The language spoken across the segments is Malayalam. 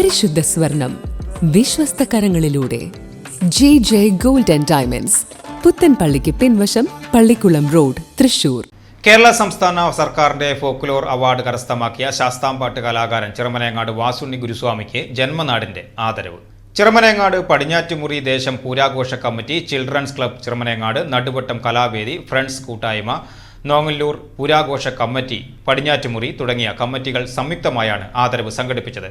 പരിശുദ്ധ സ്വർണം. വിശ്വസ്ത കരങ്ങളിലൂടെ J J gold and diamonds. പുത്തൻപള്ളിക്ക് പിൻവശം പള്ളിക്കുളം റോഡ് തൃശൂർ. കേരള സംസ്ഥാന സർക്കാരിന്റെ ഫോക്ലോർ അവാർഡ് കരസ്ഥമാക്കിയ ശാസ്താംപാട്ട് കലാകാരൻ ചിറമനേങ്ങാട് വാസുണ്ണി ഗുരുസ്വാമിക്ക് ജന്മനാടിന്റെ ആദരവ്. ചിറമനേങ്ങാട് പടിഞ്ഞാറ്റുമുറി ദേശം പൂരാഘോഷ committee children's club Chiramanengad Naduvattam Kalavedi friends കൂട്ടായ്മ നോങ്ങല്ലൂർ പൂരാഘോഷ കമ്മിറ്റി പടിഞ്ഞാറ്റുമുറി തുടങ്ങിയ കമ്മിറ്റികൾ സംയുക്തമായാണ് ആദരവ് സംഘടിപ്പിച്ചത്.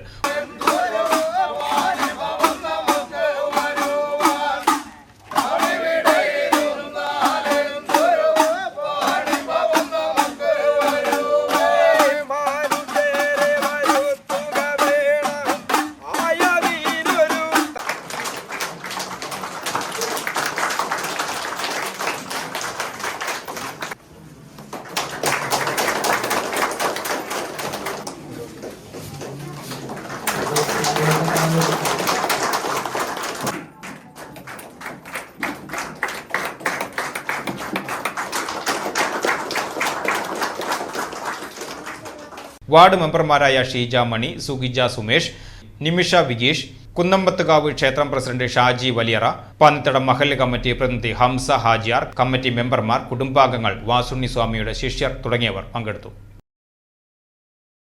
വാർഡ് മെമ്പർമാരായ ഷീജ മണി സുഗിജ സുമേഷ് നിമിഷ വിജീഷ് കുന്നമ്പത്തുകാവ് ക്ഷേത്രം പ്രസിഡന്റ് ഷാജി വലിയറ പന്നിത്തട മഹല്ല് കമ്മിറ്റി പ്രതിനിധി ഹംസ ഹാജിയാർ കമ്മിറ്റി മെമ്പർമാർ കുടുംബാംഗങ്ങൾ വാസുണ്ണി സ്വാമിയുടെ ശിഷ്യർ തുടങ്ങിയവർ പങ്കെടുത്തു.